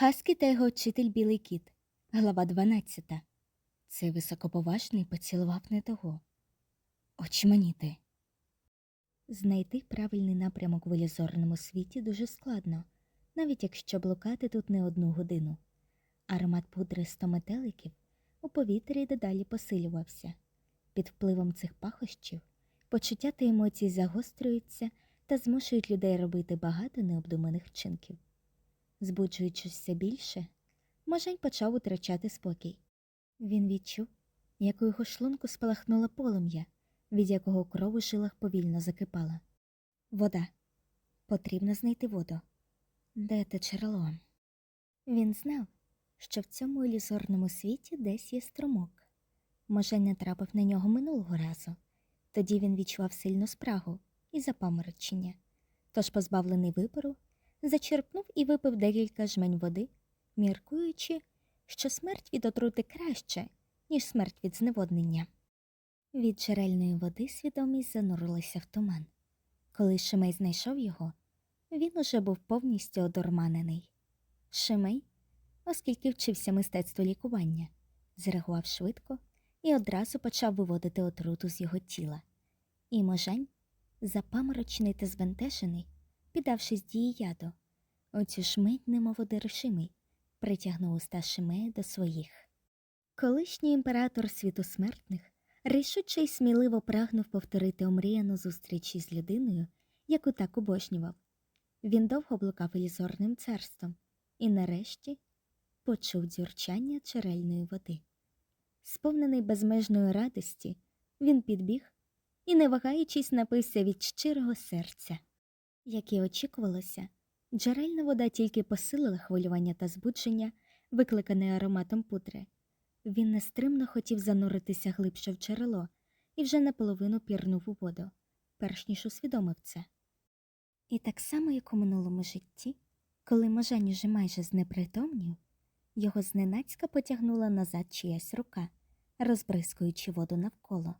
Хаскі та його вчитель Білий кіт, глава 12. Цей високоповажний поцілував не того. Очманіти. Знайти правильний напрямок в ілюзорному світі дуже складно, навіть якщо блукати тут не одну годину. Аромат пудри сто метеликів у повітрі дедалі посилювався. Під впливом цих пахощів почуття та емоції загострюються та змушують людей робити багато необдуманих вчинків. Збуджуючись все більше, Можень почав утрачати спокій. Він відчув, як у його шлунку спалахнуло полум'я, від якого кров у жилах повільно закипала. Вода. Потрібно знайти воду. Де те джерело? Він знав, що в цьому ілюзорному світі десь є струмок. Можень натрапив на нього минулого разу. Тоді він відчував сильну спрагу і запаморочення. Тож, позбавлений вибору, зачерпнув і випив декілька жмень води, міркуючи, що смерть від отрути краще, ніж смерть від зневоднення. Від джерельної води свідомість занурилася в туман. Коли Шимей знайшов його, він уже був повністю одурманений. Шимей, оскільки вчився мистецтву лікування, зреагував швидко і одразу почав виводити отруту з його тіла. І можень, запаморочений та збентежений, піддавшись дії яду, у цю ж мить, немов одержимий, притягнув уста Шимея до своїх. Колишній імператор світу смертних рішуче й сміливо прагнув повторити омріяну зустріч із людиною, яку так обожнював. Він довго блукав ілюзорним царством і нарешті почув дзюрчання джерельної води. Сповнений безмежної радості, він підбіг і, не вагаючись, напився від щирого серця. Як і очікувалося, джерельна вода тільки посилила хвилювання та збудження, викликане ароматом пудри. Він нестримно хотів зануритися глибше в джерело і вже наполовину пірнув у воду, перш ніж усвідомив це. І так само, як у минулому житті, коли Можань уже майже знепритомнів, його зненацька потягнула назад чиясь рука, розбризкуючи воду навколо.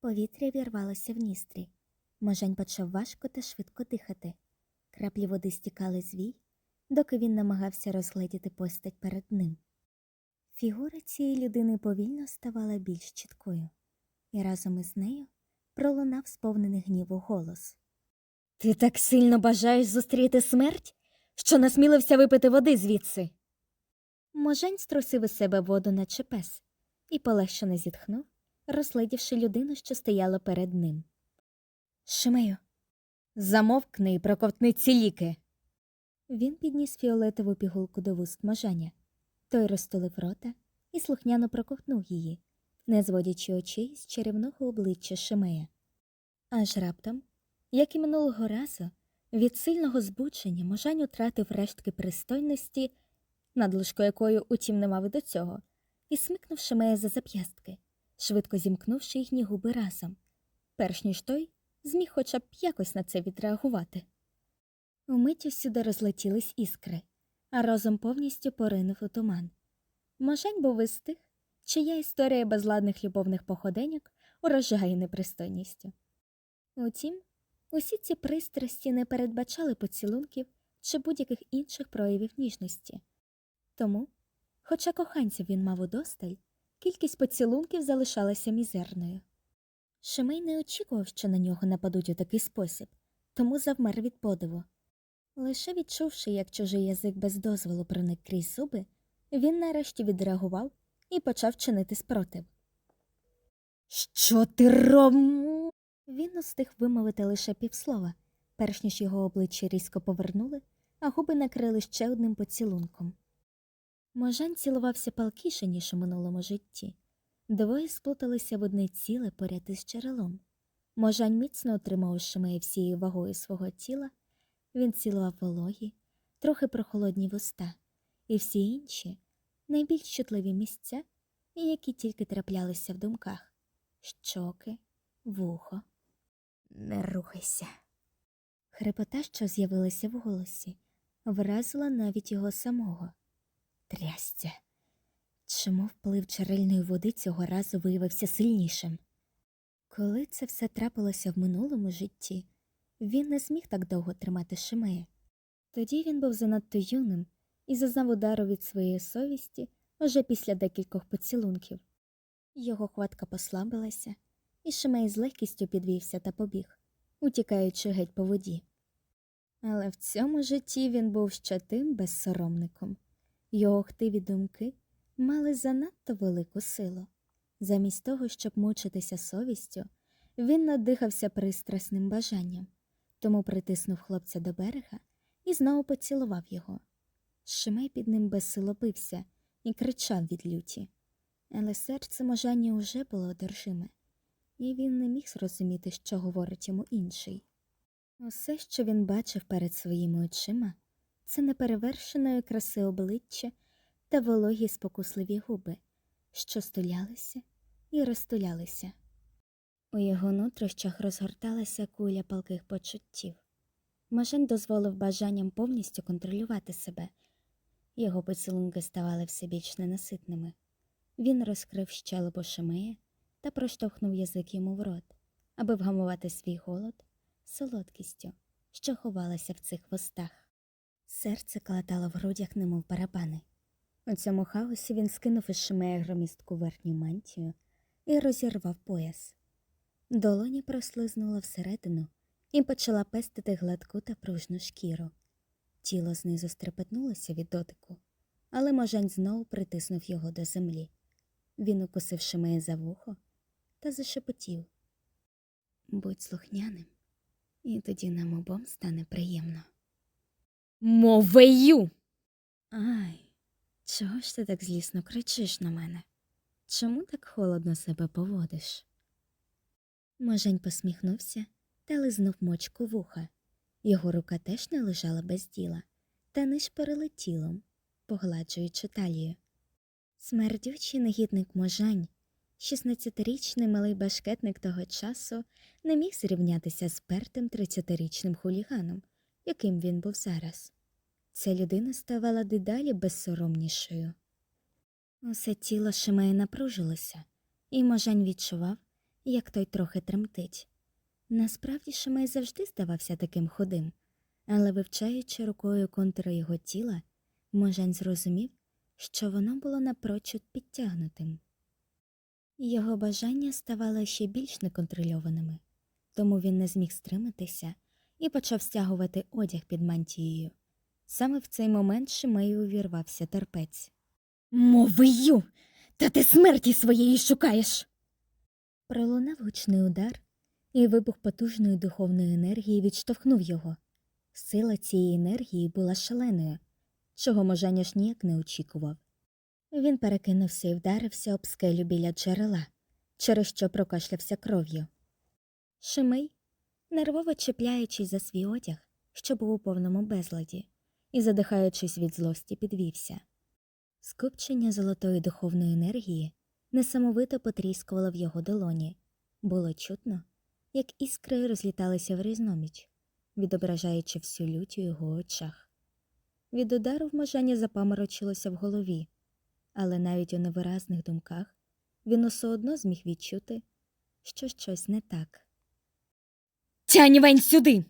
Повітря вірвалося в ністрі. Можань почав важко та швидко дихати. Краплі води стікали з вій, доки він намагався розгледіти постать перед ним. Фігура цієї людини повільно ставала більш чіткою, і разом із нею пролунав сповнений гніву голос. Ти так сильно бажаєш зустріти смерть, що насмілився випити води звідси. Можень струсив із себе воду наче пес і полегшено зітхнув, розглядівши людину, що стояла перед ним. Шимею, замовкни і проковтни ці ліки. Він підніс фіолетову пігулку до вуст можаня. Той розтулив рота і слухняно проковтнув її, не зводячи очей з чарівного обличчя Шимея. Аж раптом, як і минулого разу, від сильного збудження можань утратив рештки пристойності, надлишку якої, утім, не мав до цього, і смикнув Шимея за зап'ястки, швидко зімкнувши їхні губи разом, перш ніж той зміг хоча б якось на це відреагувати. Умить усюди розлетілись іскри, а розум повністю поринув у туман. Можень був із тих, чия історія безладних любовних походеньок урожає непристойністю. Утім, усі ці пристрасті не передбачали поцілунків чи будь-яких інших проявів ніжності. Тому, хоча коханців він мав удосталь, кількість поцілунків залишалася мізерною. Шимей не очікував, що на нього нападуть у такий спосіб, тому завмер від подиву. Лише відчувши, як чужий язик без дозволу проник крізь зуби, він нарешті відреагував і почав чинити спротив. Що ти ром? Він устиг вимовити лише півслова, перш ніж його обличчя різко повернули, а губи накрили ще одним поцілунком. Можань цілувався палкіше, ніж у минулому житті. Двоє сплуталися в одне ціле поряд із джерелом. Можань міцно отримав Шимея всією вагою свого тіла, він цілував вологі, трохи прохолодні вуста, і всі інші найбільш чутливі місця, які тільки траплялися в думках щоки, вухо. Не рухайся. Хрипота, що з'явилася в голосі, вразила навіть його самого. Трясця. Чому вплив джерельної води цього разу виявився сильнішим? Коли це все трапилося в минулому житті, він не зміг так довго тримати Шимея. Тоді він був занадто юним і зазнав удару від своєї совісті уже після декількох поцілунків. Його хватка послабилася, і Шимей з легкістю підвівся та побіг, утікаючи геть по воді. Але в цьому житті він був ще тим безсоромником. Його хтиві думки мали занадто велику силу. Замість того, щоб мучитися совістю, він надихався пристрасним бажанням, тому притиснув хлопця до берега і знову поцілував його. Шимей під ним безсило бився і кричав від люті. Але серце можання уже було одержиме, і він не міг зрозуміти, що говорить йому інший. Усе, що він бачив перед своїми очима, це неперевершеної краси обличчя та вологі спокусливі губи, що стулялися і розтулялися. У його нутрощах розгорталася куля палких почуттів. Можен дозволив бажанням повністю контролювати себе. Його поцілунки ставали все більш ненаситними. Він розкрив щелепу Шимея та проштовхнув язик йому в рот, аби вгамувати свій голод солодкістю, що ховалася в цих вустах. Серце кладало в грудях, немов барабани. У цьому хаосі він скинув із Шимея громістку верхню мантію і розірвав пояс. Долоні прослизнула всередину і почала пестити гладку та пружну шкіру. Тіло знизу стрепетнулося від дотику, але можань знову притиснув його до землі. Він укусив Шимея за вухо та зашепотів. Будь слухняним, і тоді нам обом стане приємно. Мовею. Ай, чого ж ти так злісно кричиш на мене? Чому так холодно себе поводиш? Можень посміхнувся та лизнув мочку вуха. Його рука теж не лежала без діла, та нишпорила тілом, погладжуючи талію. Смердючий негідник можань, 16-річний малий башкетник того часу, не міг зрівнятися з пертим 30-річним хуліганом, яким він був зараз. Ця людина ставала дедалі безсоромнішою. Усе тіло Шимея напружилося, і можань відчував, як той трохи тремтить. Насправді Шимей завжди здавався таким худим, але вивчаючи рукою контури його тіла, можань зрозумів, що воно було напрочуд підтягнутим. Його бажання ставали ще більш неконтрольованими, тому він не зміг стриматися і почав стягувати одяг під мантією. Саме в цей момент Шимею увірвався терпець. Мовию, та ти смерті своєї шукаєш. Пролунав гучний удар, і вибух потужної духовної енергії відштовхнув його. Сила цієї енергії була шаленою, чого можаня ж ніяк не очікував. Він перекинувся і вдарився об скелю біля джерела, через що прокашлявся кров'ю. Шимей, нервово чіпляючись за свій одяг, що був у повному безладі, і, задихаючись від злості, підвівся. Скупчення золотої духовної енергії несамовито потріскувало в його долоні. Було чутно, як іскри розліталися в різноміч, відображаючи всю лють у його очах. Від удару вмажання запаморочилося в голові, але навіть у невиразних думках він усе одно зміг відчути, що щось не так. Тяньвень сюди.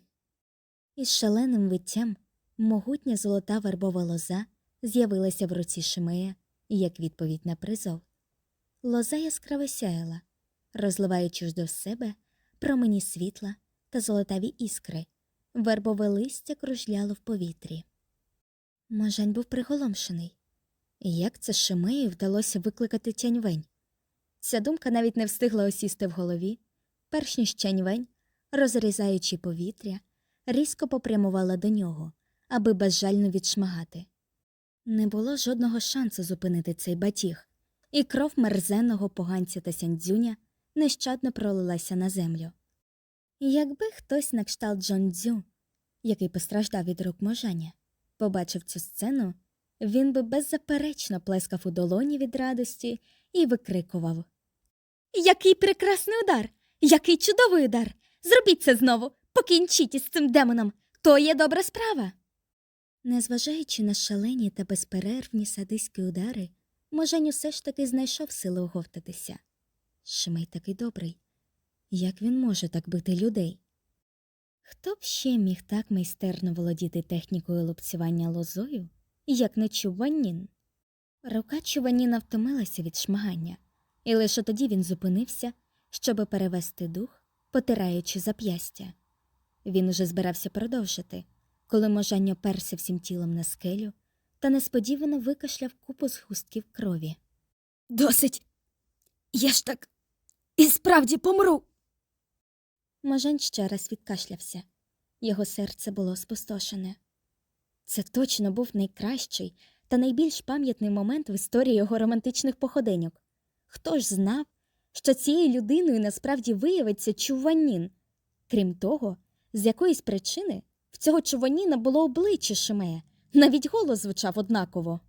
Із шаленим виттям могутня золота вербова лоза з'явилася в руці Шимея як відповідь на призов. Лоза яскраво сяяла, розливаючи ж до себе промені світла та золотаві іскри, вербове листя кружляло в повітрі. Можань був приголомшений. Як це Шимею вдалося викликати тяньвень? Ця думка навіть не встигла осісти в голові, перш ніж тяньвень, розрізаючи повітря, різко попрямувала до нього, аби безжально відшмагати. Не було жодного шансу зупинити цей батіг, і кров мерзенного поганця та сяндзюня нещадно пролилася на землю. Якби хтось на кшталт Джон Дзю, який постраждав від рук можання, побачив цю сцену, він би беззаперечно плескав у долоні від радості і викрикував Який прекрасний удар! Який чудовий удар! Зробіть це знову! Покінчіть із цим демоном! То є добра справа. Незважаючи на шалені та безперервні садиські удари, Можень усе ж таки знайшов сили оговтатися. Шимей такий добрий. Як він може так бити людей? Хто б ще міг так майстерно володіти технікою лупцювання лозою, як не Чуванін. Рука Чуваніна втомилася від шмагання, і лише тоді він зупинився, щоби перевести дух, потираючи зап'ястя. Він уже збирався продовжити, коли можань оперся всім тілом на скелю та несподівано викашляв купу з густків крові. Досить. Я ж так і справді помру. Можань ще раз відкашлявся. Його серце було спустошене. Це точно був найкращий та найбільш пам'ятний момент в історії його романтичних походеньок. Хто ж знав, що цією людиною насправді виявиться Чуванін? Крім того, з якоїсь причини цього Чуваніна було обличчя Шимея, навіть голос звучав однаково.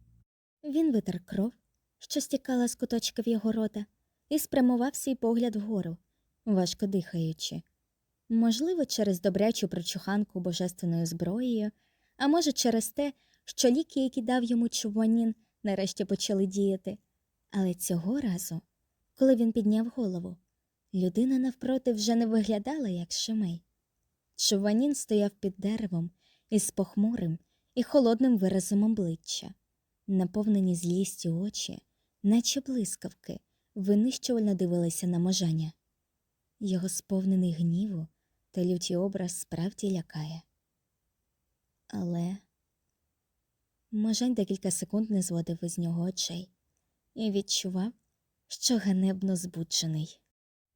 Він витер кров, що стікала з куточків його рота, і спрямував свій погляд вгору, важко дихаючи. Можливо, через добрячу прочуханку божественною зброєю, а може, через те, що ліки, які дав йому Чуванін, нарешті почали діяти. Але цього разу, коли він підняв голову, людина навпроти вже не виглядала як Шимей. Чуванін стояв під деревом із похмурим і холодним виразом обличчя, наповнені злістю очі, наче блискавки, винищувально дивилися на можаня. Його сповнений гніву та люті образ справді лякає. Але Можань декілька секунд не зводив із нього очей і відчував, що ганебно збуджений.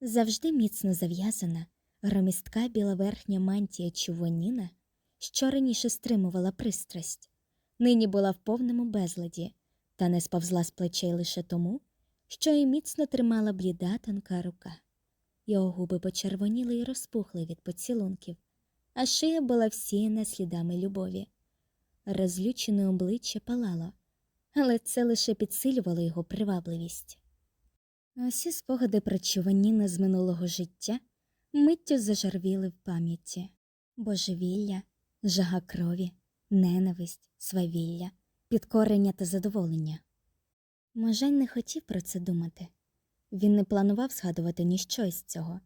Завжди міцно зав'язана, громістка біла верхня мантія Чувоніна, що раніше стримувала пристрасть, нині була в повному безладі та не сповзла з плечей лише тому, що й міцно тримала бліда тонка рука. Його губи почервоніли й розпухли від поцілунків, а шия була всіяна слідами любові. Розлючене обличчя палало, але це лише підсилювало його привабливість. Усі спогади про Чуваніна з минулого життя миттю зажарвіли в пам'яті божевілля, жага крові, ненависть, свавілля, підкорення та задоволення. Можень не хотів про це думати. Він не планував згадувати ніщо з цього,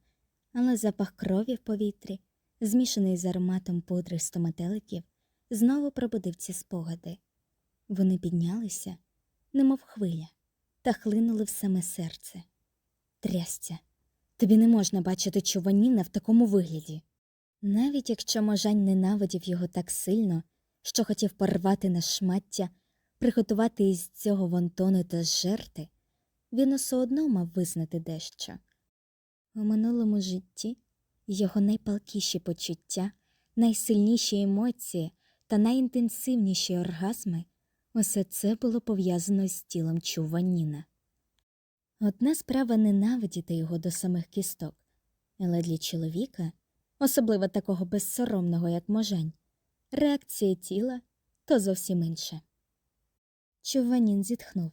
але запах крові в повітрі, змішаний з ароматом пудри стомателиків, знову пробудив ці спогади. Вони піднялися, немов хвиля, та хлинули в саме серце. Трясця, тобі не можна бачити чуваніна в такому вигляді. Навіть якщо можань ненавидів його так сильно, що хотів порвати на шмаття, приготувати із цього вонтону та зжерти, він усе одно мав визнати дещо. У минулому житті його найпалкіші почуття, найсильніші емоції та найінтенсивніші оргазми усе це було пов'язано з тілом Чуваніна. Одна справа ненавидіти його до самих кісток, але для чоловіка, особливо такого безсоромного, як можань, реакція тіла то зовсім інше. Чуванін зітхнув.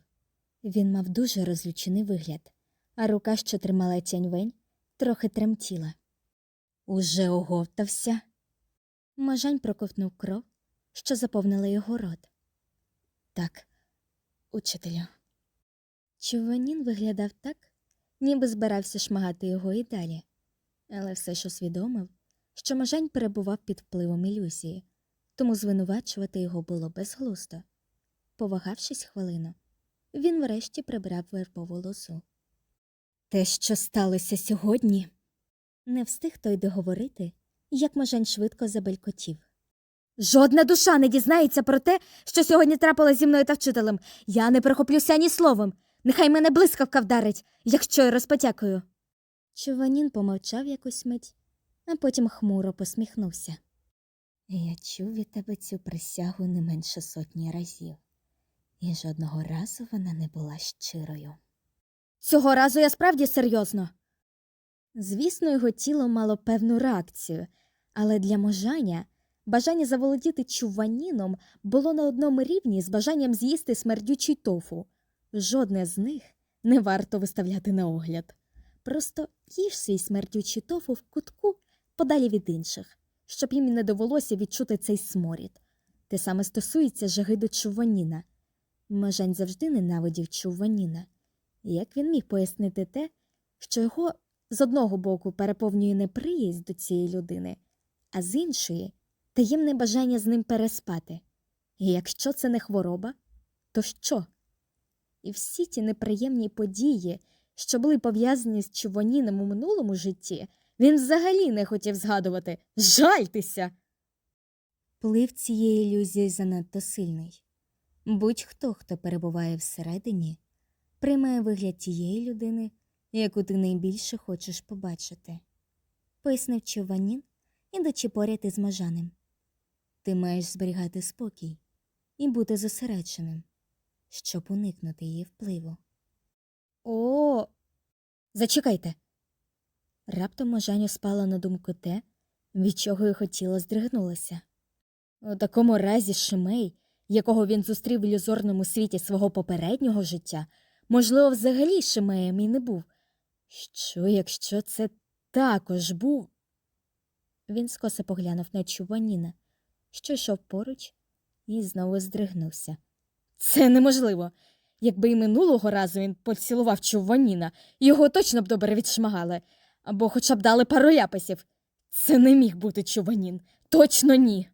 Він мав дуже розлючений вигляд, а рука, що тримала тяньвень, трохи тремтіла. Уже оговтався. Можань проковтнув кров, що заповнила його рот. Так, учителю. Чуванін виглядав так, ніби збирався шмагати його і далі, але все ж усвідомив, що Можань перебував під впливом ілюзії, тому звинувачувати його було безглуздо. Повагавшись хвилину, він врешті прибрав вербову лозу. Те, що сталося сьогодні, не встиг той договорити, як Можань швидко забелькотів. Жодна душа не дізнається про те, що сьогодні трапилось зі мною та вчителем. Я не перехоплюся ні словом. Нехай мене блискавка вдарить, якщо я розпотякую. Чуванін помовчав якусь мить, а потім хмуро посміхнувся. Я чув від тебе цю присягу не менше сотні разів, і жодного разу вона не була щирою. Цього разу я справді серйозно. Звісно, його тіло мало певну реакцію, але для можання бажання заволодіти чуваніном було на одному рівні з бажанням з'їсти смердючий тофу. Жодне з них не варто виставляти на огляд. Просто їж свій смердючий тофу в кутку подалі від інших, щоб їм не довелося відчути цей сморід. Те саме стосується жаги до чуваніна. Можань завжди ненавидів чуваніна. Як він міг пояснити те, що його з одного боку переповнює неприязнь до цієї людини, а з іншої таємне бажання з ним переспати. І якщо це не хвороба, то що? І всі ті неприємні події, що були пов'язані з Чувоніном у минулому житті, він взагалі не хотів згадувати. Жальтеся! Вплив цієї ілюзії занадто сильний. Будь-хто, хто перебуває всередині, приймає вигляд тієї людини, яку ти найбільше хочеш побачити. Пояснив Чуванін, ідучи поряд із Можаним. Ти маєш зберігати спокій і бути зосередженим, щоб уникнути її впливу. О, зачекайте. Раптом Можаню спало на думку те, від чого й хотіло здригнулося. У такому разі Шимей, якого він зустрів в ілюзорному світі свого попереднього життя, можливо, взагалі Шимеєм і не був. Що, якщо це також був? Він скоса поглянув на Чуваніна, що йшов поруч, і знову здригнувся. Це неможливо. Якби і минулого разу він поцілував Чуваніна, його точно б добре відшмагали, або хоча б дали пару ляпасів. Це не міг бути Чуванін. Точно ні.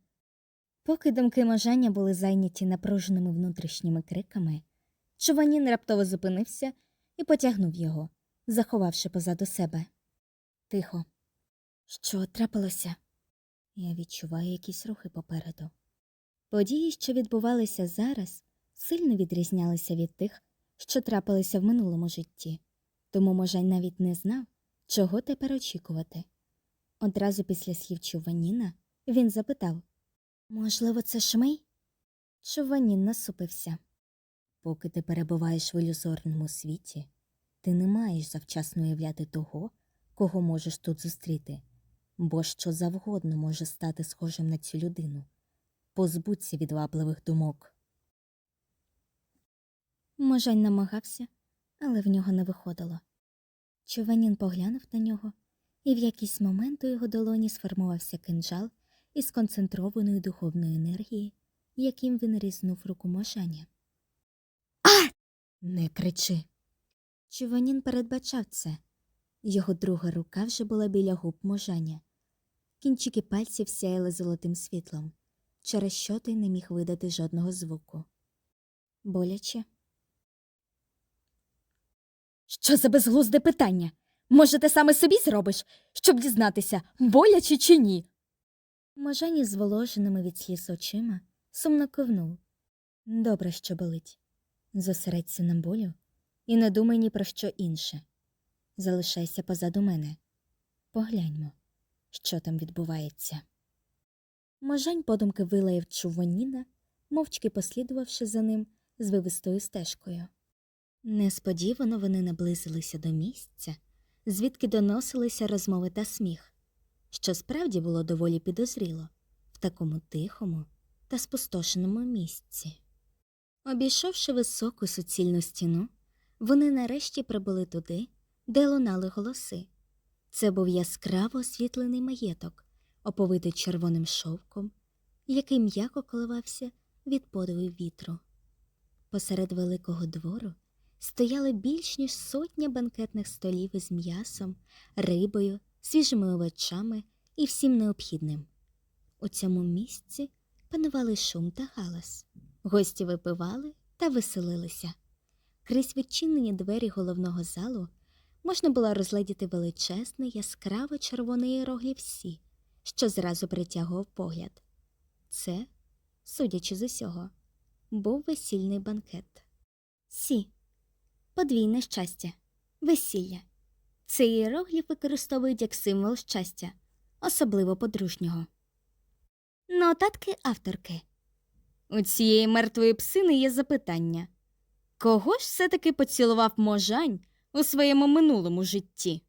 Поки думки Можаня були зайняті напруженими внутрішніми криками, Чуванін раптово зупинився і потягнув його, заховавши позаду себе. Тихо. Що трапилося? Я відчуваю якісь рухи попереду. Події, що відбувалися зараз, сильно відрізнялися від тих, що трапилися в минулому житті, тому Можань навіть не знав, чого тепер очікувати. Одразу після слів Чуваніна він запитав Можливо, це шмей? Чуванін насупився. Поки ти перебуваєш в ілюзорному світі, ти не маєш завчасно уявляти того, кого можеш тут зустріти, бо що завгодно може стати схожим на цю людину. Позбудься відвабливих думок. Можань намагався, але в нього не виходило. Чуванін поглянув на нього, і в якийсь момент у його долоні сформувався кинджал із концентрованої духовної енергії, яким він різнув руку Можаня. А! Не кричи. Чуванін передбачав це. Його друга рука вже була біля губ Можаня. Кінчики пальців сяяли золотим світлом, через що той не міг видати жодного звуку. Боляче. Що за безглузде питання? Може, ти саме собі зробиш, щоб дізнатися, боляче чи ні? Можані зволоженими від сліз очима сумно ковнув. Добре, що болить. Зосередься на болю і не думай ні про що інше. Залишайся позаду мене. Погляньмо, що там відбувається. Можань подумки вилаяв Чуваніна, мовчки послідувавши за ним з вивистою стежкою. Несподівано вони наблизилися до місця, звідки доносилися розмови та сміх, що справді було доволі підозріло в такому тихому та спустошеному місці. Обійшовши високу суцільну стіну, вони нарешті прибули туди, де лунали голоси. Це був яскраво освітлений маєток, оповитий червоним шовком, який м'яко коливався від подиву вітру. Посеред великого двору стояли більш ніж сотня банкетних столів із м'ясом, рибою, свіжими овочами і всім необхідним. У цьому місці панували шум та галас. Гості випивали та веселилися. Крізь відчинені двері головного залу можна було розгледіти величезний яскраво червоний іерогліф Сі, що зразу притягував погляд. Це, судячи з усього, був весільний банкет. Сі подвійне щастя, весілля. Цей іерогліф використовують як символ щастя, особливо подружнього. Нотатки авторки. У цієї мертвої псини є запитання кого ж все-таки поцілував можань у своєму минулому житті?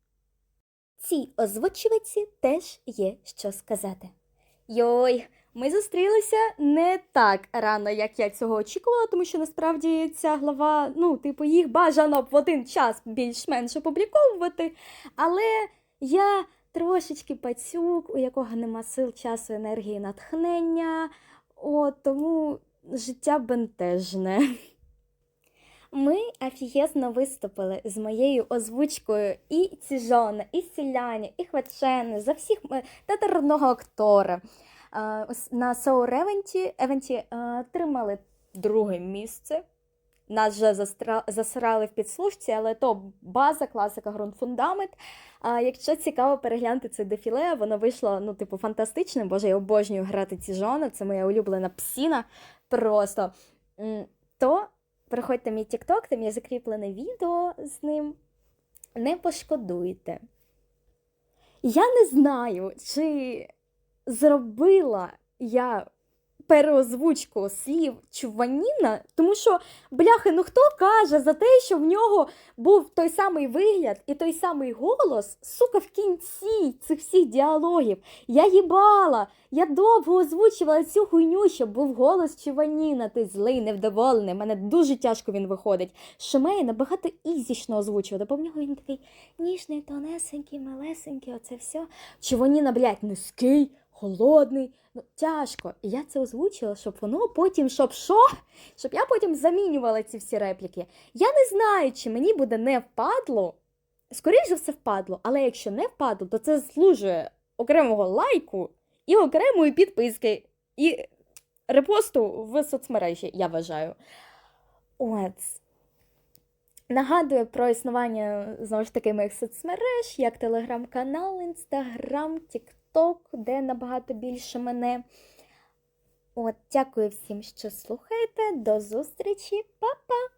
Цій озвучувачці теж є що сказати. Йой, ми зустрілися не так рано, як я цього очікувала, тому що насправді ця глава, ну, типу, їх бажано б в один час більш-менш опубліковувати. Але я трошечки пацюк, у якого нема сил, часу, енергії, натхнення. От тому життя бентежне. Ми офігезно виступили з моєю озвучкою і Ціжона, і Сіляні, і Хвачени, за всіх м- татарного актора. На Соур Евенті, Евенті тримали друге місце. Нас вже застра... засрали в підслужці, але то база, класика, ґрунт-фундамент. А якщо цікаво переглянути це дефіле, воно вийшло, ну, типу, фантастичним. Боже, я обожнюю грати ці жони, це моя улюблена псіна. Просто. То приходьте мій TikTok, там є закріплене відео з ним. Не пошкодуйте. Я не знаю, чи зробила я переозвучку слів Чуваніна, тому що, бляхи, ну хто каже за те, що в нього був той самий вигляд і той самий голос, сука, в кінці цих всіх діалогів. Я їбала, я довго озвучувала цю хуйню, щоб був голос Чуваніна, ти злий, невдоволений. Мене дуже тяжко він виходить. Шумея набагато ізічно озвучувати, бо в нього він такий ніжний, тонесенький, малесенький, оце все. Чуваніна, блядь, низький, холодний. Ну, тяжко. І я це озвучила, щоб воно потім, щоб що? Щоб я потім замінювала ці всі репліки. Я не знаю, чи мені буде не впадло. Скоріше все, впадло, але якщо не впадло, то це заслужує окремого лайку і окремої підписки, і репосту в соцмережі, я вважаю. От. Нагадую про існування знову ж таки моїх соцмереж, як телеграм-канал, інстаграм, тікток, де набагато більше мене. От, дякую всім, що слухаєте. До зустрічі, Па-па!